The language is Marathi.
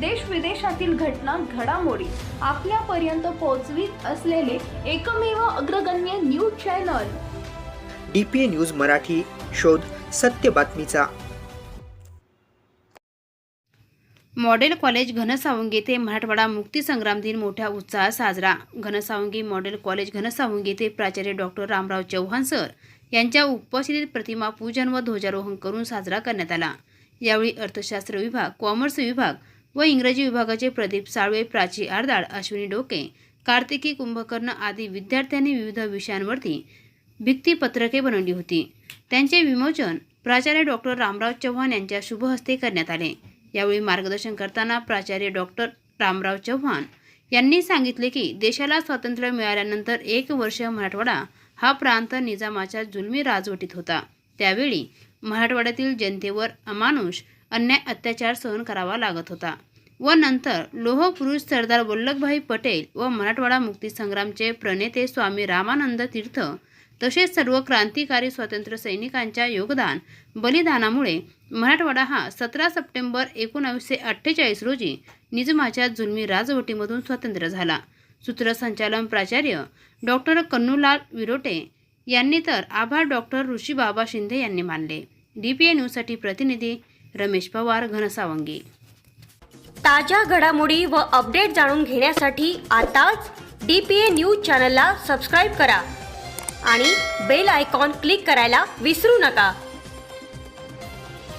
देश विदेशातील घटना घडामोडी आपल्यापर्यंत पोहोचवीत असलेले एकमेव अग्रगण्य news channel. D P A news Marathi शोध सत्य बातमीचा. मॉडेल कॉलेज घनसावंगी येथे मराठवाडा मुक्तीसंग्राम दिन मोठ्या उत्साहात साजरा. घनसावंगी मॉडेल कॉलेज घनसावंगी येथे प्राचार्य डॉक्टर रामराव चव्हाण सर यांच्या उपस्थितीत प्रतिमा पूजन व ध्वजारोहण करून साजरा करण्यात आला. यावेळी अर्थशास्त्र विभाग कॉमर्स विभाग व इंग्रजी विभागाचे प्रदीप साळवे प्राची आरदाड अश्विनी डोके कार्तिकी कुंभकर्ण आदी विद्यार्थ्यांनी विविध विषयांवरती भित्तीपत्रके बनवली होती. त्यांचे विमोचन प्राचार्य डॉक्टर रामराव चव्हाण यांच्या शुभहस्ते करण्यात आले. यावेळी मार्गदर्शन करताना प्राचार्य डॉक्टर रामराव चव्हाण यांनी सांगितले की देशाला स्वातंत्र्य मिळाल्यानंतर एक वर्ष मराठवाडा हा प्रांत निजामाच्या जुलमी राजवटीत होता. त्यावेळी मराठवाड्यातील जनतेवर अमानुष अन्याय अत्याचार सहन करावा लागत होता. व नंतर लोहपुरुष सरदार वल्लभभाई पटेल व मराठवाडा मुक्तीसंग्रामचे प्रणेते स्वामी रामानंद तीर्थ तसेच सर्व क्रांतिकारी स्वातंत्र्य सैनिकांच्या योगदान बलिदानामुळे मराठवाडा हा सतरा सप्टेंबर एकोणावीसशे अठ्ठेचाळीस रोजी निजमाच्या जुलमी राजवटीमधून स्वतंत्र झाला. सूत्रसंचालन प्राचार्य डॉक्टर कन्नूलाल विरोटे यांनी तर आभार डॉक्टर ऋषीबाबा शिंदे यांनी मानले. डी पी ए न्यूजसाठी प्रतिनिधी रमेश पवार घनसावंगी. ताज्या घडामोडी व अपडेट जाणून घेण्यासाठी आताच डी पी ए न्यूज चॅनलला सबस्क्राईब करा आणि बेल आयकॉन क्लिक करायला विसरू नका.